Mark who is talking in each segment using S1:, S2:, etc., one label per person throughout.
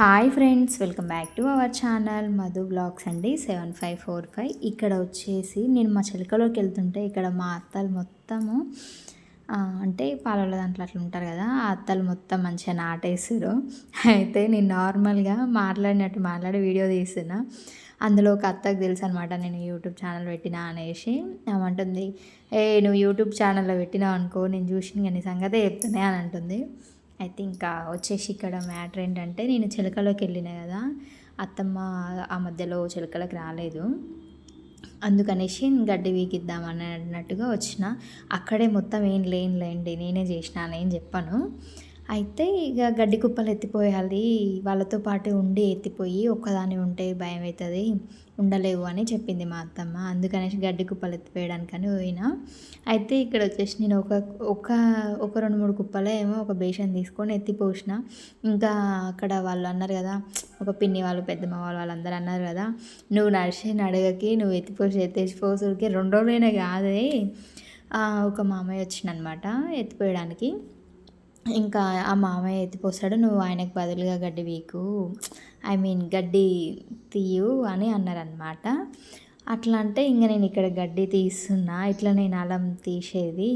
S1: Hi friends welcome back to our channel Madhu blogs అండి seven five four five ఇక్కడ వచ్చేసి నేను మా చిలకలోకి వెళ్తుంటే ఇక్కడ మా అత్తలు మొత్తము అంటే పాలల దాంట్లో అట్లా ఉంటారు కదా ఆ అత్తలు మొత్తం మంచిగా నాటేసారు అయితే నేను నార్మల్గా మాట్లాడినట్టు మాట్లాడి వీడియో తీసిన అందులో ఒక అత్తకు తెలుసు అనమాట నేను యూట్యూబ్ ఛానల్ పెట్టినా అనేసి. ఏమంటుంది ఏ నువ్వు యూట్యూబ్ ఛానల్లో పెట్టినావు అనుకో నేను చూసిన నీ సంగతే చెప్తున్నాయి అని అంటుంది. అయితే ఇంకా వచ్చేసి ఇక్కడ మ్యాటర్ ఏంటంటే నేను చిలకలోకి వెళ్ళిన కదా అత్తమ్మ ఆ మధ్యలో చిలకలకు రాలేదు. అందుకనేసి గడ్డి వీకిద్దాం అన్నట్టుగా వచ్చిన. అక్కడే మొత్తం ఏం లేని లేండి నేనే చేసిన ఏం చెప్పాను. అయితే ఇక గడ్డి కుప్పలు ఎత్తిపోయాలి. వాళ్ళతో పాటు ఉండి ఎత్తిపోయి ఒక్కదాని ఉంటే భయం అవుతుంది ఉండలేవు అని చెప్పింది మా అత్తమ్మ. అందుకనేసి గడ్డి కుప్పలు ఎత్తిపోయడానికని పోయినా. అయితే ఇక్కడ వచ్చేసి నేను ఒక ఒక ఒక రెండు మూడు కుప్పలే ఏమో ఒక బేషన్ తీసుకొని ఎత్తిపోసిన. ఇంకా అక్కడ వాళ్ళు అన్నారు కదా ఒక పిన్ని వాళ్ళు పెద్దమ్మ వాళ్ళు వాళ్ళందరూ అన్నారు కదా నువ్వు నడిచి నడగకి నువ్వు ఎత్తిపోసి ఎత్తేసిపోసరికి రెండు రోజులైనా కాదే. ఒక మామయ్య వచ్చిందనమాట ఎత్తిపోయడానికి. ఇంకా ఆ మామయ్య ఎత్తిపోస్తాడు నువ్వు ఆయనకు బదులుగా గడ్డి వీకు ఐ మీన్ గడ్డి తీయు అని అన్నారనమాట అట్లా అంటే ఇంకా నేను ఇక్కడ గడ్డి తీస్తున్నా ఇట్లా నేను అలం తీసేది.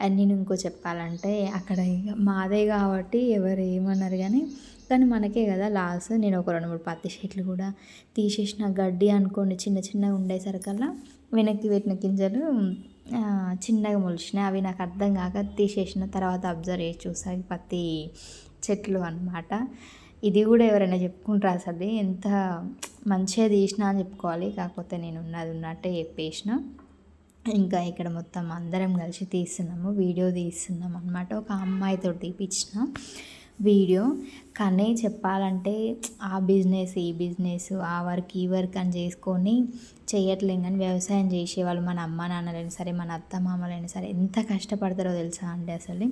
S1: అని నేను ఇంకో చెప్పాలంటే అక్కడ మాదే కాబట్టి ఎవరు ఏమన్నారు కానీ కానీ మనకే కదా లాస్ నేను ఒక రెండు మూడు పత్తి చెట్లు కూడా తీసేసిన గడ్డి అనుకోండి చిన్న చిన్నగా ఉండేసరికల్లా వెనక్కి పెట్టిన గింజలు చిన్నగా మొలిచినాయి అవి నాకు అర్థం కాక తీసేసిన తర్వాత అబ్జర్వ్ చేసి చూసాక పత్తి చెట్లు అనమాట ఇది కూడా ఎవరైనా చెప్పుకుంటారు అసలు ఎంత మంచిగా తీసినా అని చెప్పుకోవాలి. కాకపోతే నేను ఉన్నది ఉన్నట్టే చెప్పేసిన. ఇంకా ఇక్కడ మొత్తం అందరం కలిసి తీస్తున్నాము. వీడియో తీస్తున్నాం అనమాట ఒక అమ్మాయితో తీపిచ్చిన వీడియో. కానీ చెప్పాలంటే ఆ బిజినెస్ ఈ బిజినెస్ ఆ వర్క్ ఈ వర్క్ అని చేసుకొని చేయట్లేం కానీ వ్యవసాయం చేసేవాళ్ళు మన అమ్మ నాన్నలైనా సరే మన అత్త మామలైనా సరే ఎంత కష్టపడతారో తెలుసా అండి అసలు?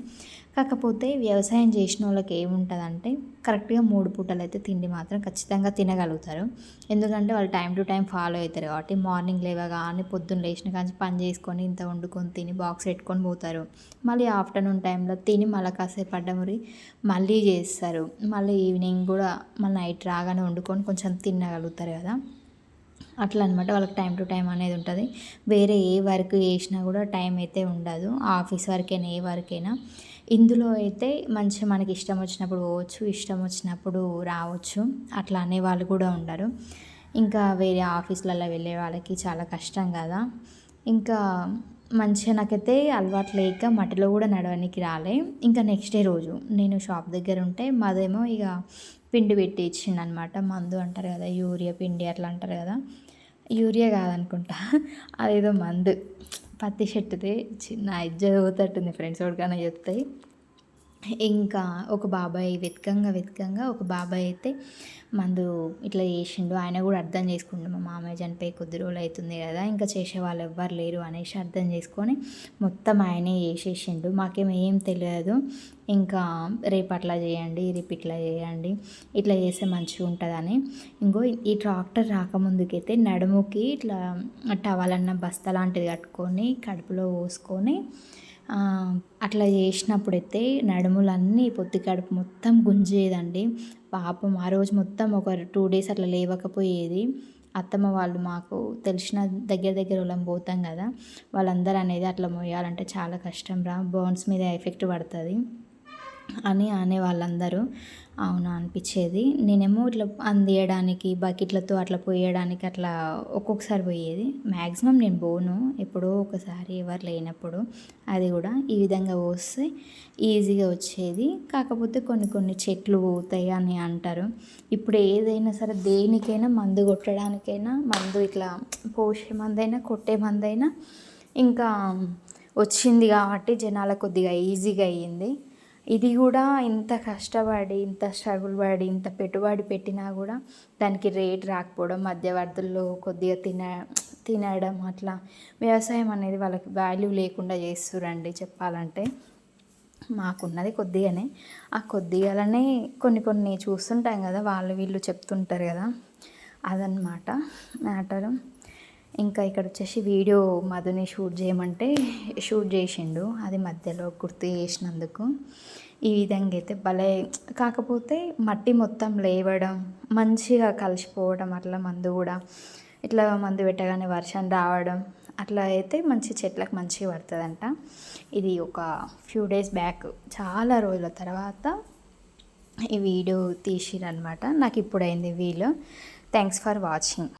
S1: కాకపోతే వ్యవసాయం చేసిన వాళ్ళకి ఏముంటుందంటే కరెక్ట్గా మూడు పూటలు అయితే తిండి మాత్రం ఖచ్చితంగా తినగలుగుతారు. ఎందుకంటే వాళ్ళు టైం టు టైం ఫాలో అవుతారు కాబట్టి మార్నింగ్ లేవగానే పొద్దున్న లేచిన కానీ పని చేసుకొని ఇంత వండుకొని తిని బాక్స్ పెట్టుకొని పోతారు. మళ్ళీ ఆఫ్టర్నూన్ టైంలో తిని మళ్ళీ కాసేపు అడ్డమురి మళ్ళీ చేస్తారు. మళ్ళీ ఈవినింగ్ కూడా మళ్ళీ నైట్ రాగానే వండుకొని కొంచెం తినగలుగుతారు కదా. అట్లా అనమాట వాళ్ళకి టైం టు టైం అనేది ఉంటుంది. వేరే ఏ వర్క్ చేసినా కూడా టైం అయితే ఉండదు. ఆఫీస్ వర్కైనా ఏ వర్క్ అయినా ఇందులో అయితే మంచిగా మనకి ఇష్టం వచ్చినప్పుడు పోవచ్చు ఇష్టం వచ్చినప్పుడు రావచ్చు. అట్లా అనే వాళ్ళు కూడా ఉండరు. ఇంకా వేరే ఆఫీసులలో వెళ్ళే వాళ్ళకి చాలా కష్టం కదా. ఇంకా మంచిగా నాకైతే అలవాటు లేక మట్టిలో కూడా నడవడానికి రాలే. ఇంకా నెక్స్ట్ డే రోజు నేను షాప్ దగ్గర ఉంటే మాదేమో ఇక పిండి పెట్టి ఇచ్చిండనమాట మందు అంటారు కదా యూరియా పిండి అట్లా అంటారు కదా. యూరియా కాదనుకుంటా అదేదో మందు. పత్తి చెట్టుది చిన్న ఇజ్జ పోతట్టుంది ఫ్రెండ్స్ ఎవరికైనా చెప్తాయి ఇంకా ఒక బాబాయ్ వెతకంగా వెతకంగా ఒక బాబాయ్ అయితే మందు ఇట్లా చేసిండు. ఆయన కూడా అర్థం చేసుకుండు మా మామయ్య చనిపోయి కొద్ది రోజులు అవుతుంది కదా ఇంకా చేసే వాళ్ళు ఎవ్వరు లేరు అనేసి అర్థం చేసుకొని మొత్తం ఆయనే చేసేసిండు. మాకేమేం ఏం తెలియదు. ఇంకా రేపు అట్లా చేయండి రేపు ఇట్లా చేయండి ఇట్లా చేస్తే మంచిగా ఉంటుందని. ఇంకో ఈ ట్రాక్టర్ రాకముందుకైతే నడుముకి ఇట్లా టవాలన్న బస్తా లాంటిది కట్టుకొని కడుపులో పోసుకొని అట్లా చేసినప్పుడైతే నడుములన్నీ పొత్తి కడుపు మొత్తం గుంజేదండి. పాపం ఆ రోజు మొత్తం ఒక టూ డేస్ అట్లా లేవకపోయేది. అత్తమ్మ వాళ్ళు మాకు తెలిసిన దగ్గర దగ్గర వాళ్ళం పోతాం కదా వాళ్ళందరూ అనేది అట్లా మోయాలంటే చాలా కష్టం రా బోన్స్ మీద ఎఫెక్ట్ పడుతుంది. అని అనే వాళ్ళందరూ అవునా అనిపించేది. నేనేమో ఇట్లా అందియడానికి బకెట్లతో అట్లా పోయడానికి అట్లా ఒక్కొక్కసారి పోయేది. మ్యాక్సిమం నేను పోను. ఎప్పుడో ఒకసారి ఎవరు లేనప్పుడు అది కూడా ఈ విధంగా పోస్తే ఈజీగా వచ్చేది. కాకపోతే కొన్ని కొన్ని చెట్లు పోతాయి అని అంటారు. ఇప్పుడు ఏదైనా సరే దేనికైనా మందు కొట్టడానికైనా మందు ఇట్లా పోసే మందైనా కొట్టే మందైనా ఇంకా వచ్చింది కాబట్టి జనాల కొద్దిగా ఈజీగా అయ్యింది. ఇది కూడా ఇంత కష్టపడి ఇంత స్ట్రగుల్ పడి ఇంత పెట్టుబడి పెట్టినా కూడా దానికి రేట్ రాకపోవడం మధ్యవర్తుల్లో కొద్దిగా తిన తినడం అట్లా వ్యవసాయం అనేది వాళ్ళకి వాల్యూ లేకుండా చేస్తురండి చెప్పాలంటే. మాకున్నది కొద్దిగానే. ఆ కొద్దిగానే కొన్ని కొన్ని చూస్తుంటాం కదా వాళ్ళు వీళ్ళు చెప్తుంటారు కదా. అదనమాట మ్యాటరు. ఇంకా ఇక్కడ వచ్చేసి వీడియో మధుని షూట్ చేయమంటే షూట్ చేసిండు అది మధ్యలో గుర్తు చేసినందుకు. ఈ విధంగా అయితే భలే కాకపోతే మట్టి మొత్తం లేవడం మంచిగా కలిసిపోవడం అట్లా మందు కూడా ఇట్లా మందు పెట్టగానే వర్షం రావడం అట్లా అయితే మంచి చెట్లకు మంచిగా పడుతుందంట. ఇది ఒక ఫ్యూ డేస్ బ్యాక్ చాలా రోజుల తర్వాత ఈ వీడియో తీసిరనమాట నాకు ఇప్పుడైంది వీలు. Thanks for watching